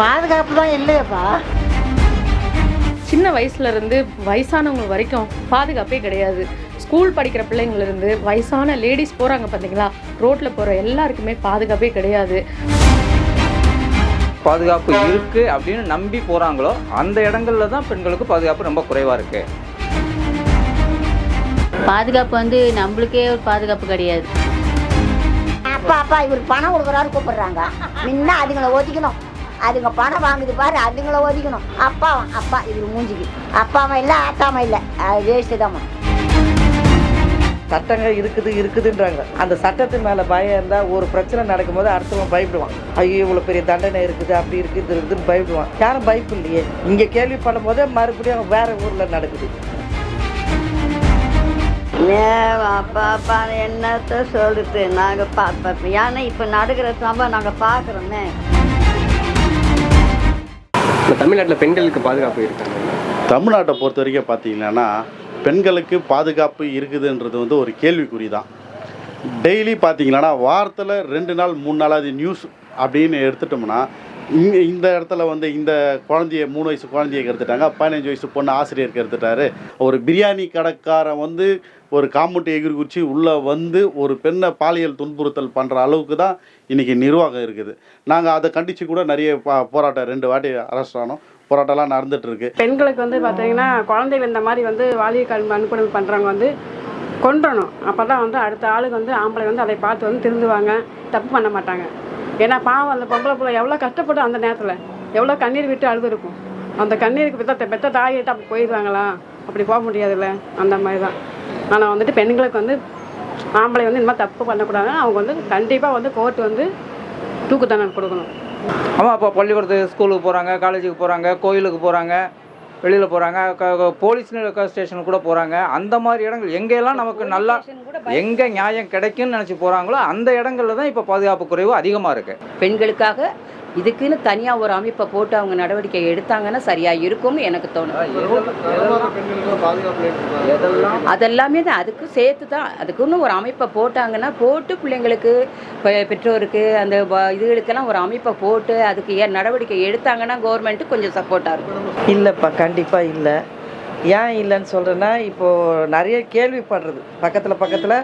பாதுகாப்பு தான் இல்லையப்பா. சின்ன வயசுல இருந்து வயசானவங்க வரைக்கும் பாதுகாப்பே கிடையாது. ஸ்கூல் படிக்கிற பிள்ளைங்கள்ல இருந்து வயசான லேடிஸ் போறாங்க பாத்தீங்களா? ரோட்ல போற எல்லாருக்குமே பாதுகாப்பே கிடையாது. பாதுகாப்பு இருக்கு அப்படின்னு நம்பி போறாங்களோ அந்த இடங்கள்ல தான் பெண்களுக்கு பாதுகாப்பு ரொம்ப குறைவா இருக்கு. பாதுகாப்பு வந்து நம்மளுக்கே ஒரு பாதுகாப்பு கிடையாது. அப்பா அப்பா இவர் பணம் கொடுக்குறாரு கூப்பிடுறாங்க. முன்ன அதுங்களை ஒதுக்கணும். அதுங்க பணம் வாங்குது பாரு அதுங்களை ஒதுக்கணும். அப்பா அப்பா இவர் மூஞ்சிக்கு. அப்பாவும் இல்லை ஆத்தாவும் இல்லை. அது வேஸ்ட்டு தாம்மா சட்டங்கள் இருக்குது இருக்குதுன்றாங்க. அந்த சட்டத்து மேலே பயம் இருந்தால் ஒரு பிரச்சனை நடக்கும்போது அடுத்தவன் பயப்படுவான். ஐயோ இவ்வளோ பெரிய தண்டனை இருக்குது அப்படி இருக்குது இது இருக்குதுன்னு பயப்படுவான். யாரும் பயப்பு இல்லையே. இங்கே கேள்விப்படும் போதே மறுபடியும் வேற ஊரில் நடக்குது. பாப்பா என்னத்த சொல்லுது நாங்கள் பார்ப்போம் ஏன்னா இப்போ நடக்கிற சம்பவம் நாங்கள் பார்க்குறோமே. இப்போ தமிழ்நாட்டில் பெண்களுக்கு பாதுகாப்பு இருக்காங்க. தமிழ்நாட்டை பொறுத்த வரைக்கும் பார்த்தீங்கன்னா பெண்களுக்கு பாதுகாப்பு இருக்குதுன்றது வந்து ஒரு கேள்விக்குறி தான் டெய்லி பார்த்தீங்கன்னா வாரத்தில் ரெண்டு நாள் மூணு நாள் அது நியூஸ் அப்படின்னு எடுத்துட்டோம்னா இந்த இடத்துல வந்து இந்த குழந்தைய மூணு வயசு குழந்தைய எடுத்துட்டாங்க பதினஞ்சு வயசு பொண்ணு ஆசிரியருக்கு எடுத்துட்டாரு. ஒரு பிரியாணி கடைக்காரன் வந்து ஒரு காம்பவுண்ட் எகிரி குச்சி உள்ளே வந்து ஒரு பெண்ணை பாலியல் துன்புறுத்தல் பண்ணுற அளவுக்கு தான் இன்றைக்கி நிர்வாகம் இருக்குது. நாங்கள் அதை கண்டித்து கூட நிறைய பா- போராட்டம் ரெண்டு வாட்டி அரெஸ்ட் ஆனோம். போராட்டம்லாம் நடந்துட்டு இருக்கு. பெண்களுக்கு வந்து பார்த்தீங்கன்னா குழந்தைகள் இந்த மாதிரி வந்து வாலிய கல்வி வன்கொடுமை பண்ணுறவங்க வந்து கொன்றணும். அப்போ தான் வந்து அடுத்த ஆளுக்கு வந்து ஆம்பளை வந்து அதை பார்த்து வந்து திருந்துவாங்க. தப்பு பண்ண மாட்டாங்க. ஏன்னா பாவம் அந்த பொம்பளை பிள்ளை எவ்வளோ கஷ்டப்படும் அந்த நேரத்தில் எவ்வளோ கண்ணீர் விட்டு அழுது இருக்கும். அந்த கண்ணீருக்கு பெத்த பெத்த தாயிட்டு அப்படி போயிடுவாங்களா? அப்படி போக முடியாதுல்ல? அந்த மாதிரி தான் ஆனால் வந்துட்டு பெண்களுக்கு வந்து ஆம்பளை வந்து இந்த மாதிரி தப்பு பண்ணக்கூடாது. அவங்க வந்து கண்டிப்பாக வந்து கோர்ட் வந்து தூக்கு தண்டனை கொடுக்கணும். ஆமா இப்போ பள்ளிக்கூடத்துக்கு ஸ்கூலுக்கு போறாங்க காலேஜுக்கு போறாங்க கோயிலுக்கு போறாங்க வெளியில போறாங்க க- க- போலீஸ் ஸ்டேஷனுக்கு கூட போறாங்க. அந்த மாதிரி இடங்கள் எங்கெல்லாம் நமக்கு நல்லா எங்க நியாயம் கிடைக்கும்னு நினைச்சு போறாங்களோ அந்த இடங்கள்ல தான் இப்போ பாதுகாப்பு குறைவு அதிகமா இருக்கு. பெண்களுக்காக இதுக்குன்னு தனியாக ஒரு அமைப்பை போட்டு அவங்க நடவடிக்கை எடுத்தாங்கன்னா சரியாக இருக்கும்னு எனக்கு தோணும். அதெல்லாமே தான். அதுக்கு சேர்த்து தான். அதுக்குன்னு ஒரு அமைப்பை போட்டாங்கன்னா போட்டு பிள்ளைங்களுக்கு பெற்றோருக்கு அந்த இதுகளுக்கெல்லாம் ஒரு அமைப்பை போட்டு அதுக்கு ஏன் நடவடிக்கை எடுத்தாங்கன்னா கவர்மெண்ட்டு கொஞ்சம் சப்போர்ட்டாக இருக்கும். இல்லைப்பா கண்டிப்பாக இல்லை. ஏன் இல்லைன்னு சொல்கிறேன்னா இப்போது நிறைய கேள்விப்படுறது. பக்கத்தில் பக்கத்தில்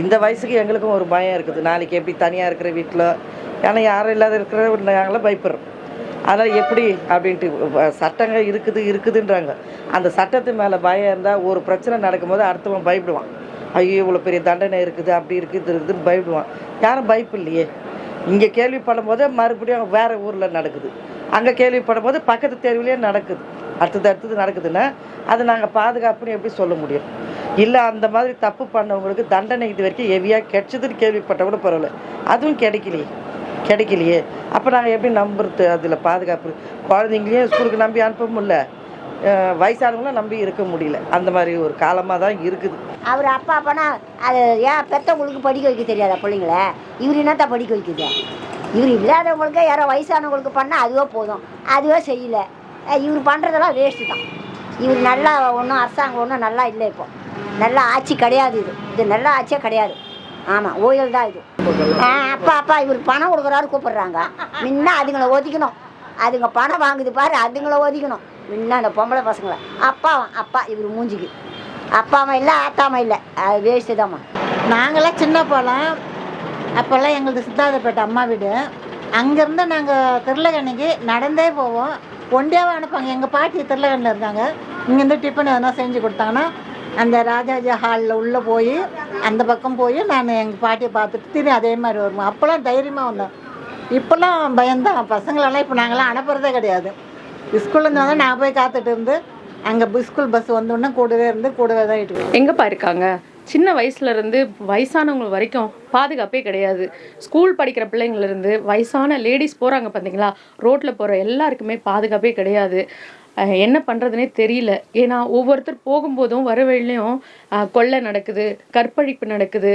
இந்த வயசுக்கு எங்களுக்கும் ஒரு பயம் இருக்குது. நாளைக்கு எப்படி தனியாக இருக்கிற வீட்டில் ஏன்னா யாரும் இல்லாத இருக்கிற நாங்களாம் பயப்படுறோம். அதனால் எப்படி அப்படின்ட்டு சட்டங்கள் இருக்குது இருக்குதுன்றாங்க. அந்த சட்டத்து மேலே பயம் இருந்தால் ஒரு பிரச்சனை நடக்கும்போது அடுத்தவன் பயப்படுவான். ஐயோ இவ்வளோ பெரிய தண்டனை இருக்குது அப்படி இருக்குது இது இருக்குதுன்னு பயப்படுவான். யாரும் பயப்பு இல்லையே இங்கே கேள்விப்படும் போதே மறுபடியும் வேறு ஊரில் நடக்குது. அங்கே கேள்விப்படும் போது பக்கத்து தெருவிலே நடக்குது. அடுத்தது அடுத்தது நடக்குதுன்னா அது நாங்கள் பாதுகாப்புன்னு எப்படி சொல்ல முடியும்? இல்லை அந்த மாதிரி தப்பு பண்ணவங்களுக்கு தண்டனை இது வரைக்கும் ஹெவியாக கிடைச்சதுன்னு கேள்விப்பட்ட கூட பரவாயில்ல. அதுவும் கிடைக்கலையே. கிடைக்கலையே. அப்போ நாங்கள் எப்படி நம்புறது? அதில் பாதுகாப்பு. குழந்தைங்களையும் ஸ்கூலுக்கு நம்பி அனுப்ப முடியல வயசானவங்களும் நம்பி இருக்க முடியல. அந்த மாதிரி ஒரு காலமாக தான் இருக்குது. அவர் அப்பா அப்பனா அது ஏன் பெற்றவங்களுக்கு படிக்க வைக்க தெரியாதா பிள்ளைங்கள? இவர் என்னத்தான் படிக்க வைக்குது? இவர் இல்லாதவங்களுக்கு யாரோ வயசானவங்களுக்கு பண்ணால் அதுவே போதும். அதுவே செய்யலை. இவர் பண்ணுறதெல்லாம் வேஸ்ட்டு தான். இவர் நல்லா ஒன்றும் அரசாங்கம் ஒன்றும் நல்லா இல்லை இப்போ. நல்ல ஆட்சி கிடையாது இது. இது நல்ல ஆட்சியே கிடையாது. ஆமாம் ஓயல் தான் இது. ஆ, அப்பா அப்பா இவர் பணம் கொடுக்குறாரு கூப்பிடுறாங்க. முன்ன அதுங்களை ஒதுக்கணும். அதுங்க பணம் வாங்குது பாரு அதுங்களை ஒதுக்கணும். முன்ன அந்த பொம்பளை பசங்களை. அப்பாவும் அப்பா இவர் மூஞ்சிக்கு. அப்பாவும் இல்லை ஆத்தாவும் இல்லை. அது வேஸ்ட்டு தாம்மா நாங்களாம் சின்ன போகலாம் அப்போல்லாம் எங்களது சித்தாதப்பேட்டை அம்மா வீடு. அங்கேருந்து நாங்கள் திருலகண்ணிக்கு நடந்தே போவோம். ஒண்டியாவே அனுப்பாங்க எங்கள் பாட்டி திருலகண்ணில் இருக்காங்க இங்கேருந்து டிஃபன் எதனா செஞ்சு கொடுத்தாங்கன்னா அந்த ராஜாஜா ஹாலில் உள்ளே போய் அந்த பக்கம் போய் நான் எங்கள் பாட்டியை பார்த்துட்டு திரும்பி அதே மாதிரி வருவோம். அப்போல்லாம் தைரியமாக வந்தோம். இப்போல்லாம் பயந்தான் பசங்களெல்லாம் இப்போ நாங்களாம் அனுப்புறதே கிடையாது. ஸ்கூல்ல இருந்தால் நான் போய் காத்துட்டு இருந்து அங்கே ஸ்கூல் பஸ் வந்தோடனே கூடவே இருந்து கூடவே தான் இட்டு எங்கேப்பா இருக்காங்க? சின்ன வயசுலேருந்து வயசானவங்க வரைக்கும் பாதுகாப்பே கிடையாது. ஸ்கூல் படிக்கிற பிள்ளைங்கள்லேருந்து வயசான லேடிஸ் போகிறாங்க பார்த்தீங்களா ரோட்டில் போகிற எல்லாருக்குமே பாதுகாப்பே கிடையாது. என்ன பண்ணுறதுனே தெரியல. ஏன்னா ஒவ்வொருத்தர் போகும்போதும் வர வழியிலையும் கொள்ளை நடக்குது கற்பழிப்பு நடக்குது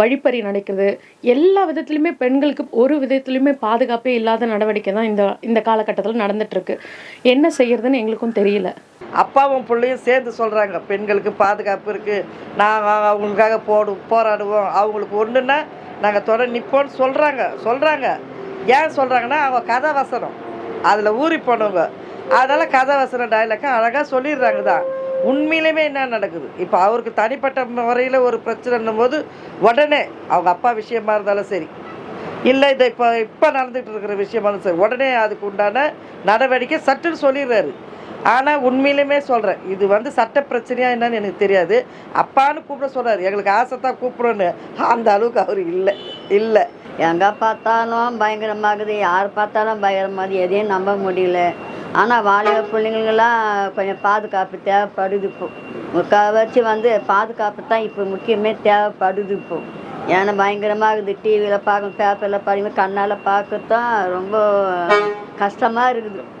வழிப்பறி நடக்குது. எல்லா விதத்துலையுமே பெண்களுக்கு ஒரு விதத்துலையுமே பாதுகாப்பே இல்லாத நடவடிக்கை தான் இந்த இந்த காலகட்டத்தில் நடந்துட்டுருக்கு. என்ன செய்யறதுன்னு எங்களுக்கும் தெரியல. அப்பாவும் பிள்ளையும் சேர்ந்து சொல்கிறாங்க பெண்களுக்கு பாதுகாப்பு இருக்குது நாங்கள் அவங்களுக்காக போடு போராடுவோம். அவங்களுக்கு ஒன்றுன்னா நாங்கள் தொடர் நிற்போம்னு சொல்கிறாங்க சொல்கிறாங்க ஏன் சொல்கிறாங்கன்னா அவங்க கதை வசனம். அதில் ஊறி போனவங்க. அதனால் கதை வசன டைலாக்கை அழகாக சொல்லிடுறாங்க தான் உண்மையிலுமே என்ன நடக்குது? இப்போ அவருக்கு தனிப்பட்ட முறையில் ஒரு பிரச்சனைன்னும் போது உடனே அவங்க அப்பா விஷயமா இருந்தாலும் சரி. இல்லை இதை இப்போ இப்போ நடந்துகிட்டு இருக்கிற விஷயமாலும் சரி. உடனே அதுக்கு உண்டான நடவடிக்கை சட்டுன்னு சொல்லிடுறாரு. ஆனால் உண்மையிலுமே சொல்கிறேன் இது வந்து சட்ட பிரச்சனையா என்னன்னு எனக்கு தெரியாது. அப்பான்னு கூப்பிட சொல்கிறாரு எங்களுக்கு ஆசை தான் கூப்பிடணும்னு. அந்த அளவுக்கு அவர் இல்லை. இல்லை. எங்கே பார்த்தாலும் பயங்கரமாகுது. யார் பார்த்தாலும் பயங்கரமாகுது. எதையும் நம்ப முடியல. ஆனால் வாலிப பிள்ளைங்களுக்கெல்லாம் கொஞ்சம் பாதுகாப்பு தேவைப்படுது இப்போ. முக்கால்வாசி வந்து பாதுகாப்பு தான் இப்போ முக்கியமே தேவைப்படுது இப்போ. ஏன்னா இருக்குது. டிவியில் பார்க்கணும் பேப்பரில் படிக்கும் கண்ணால் பார்க்கத்தான் ரொம்ப கஷ்டமாக இருக்குது.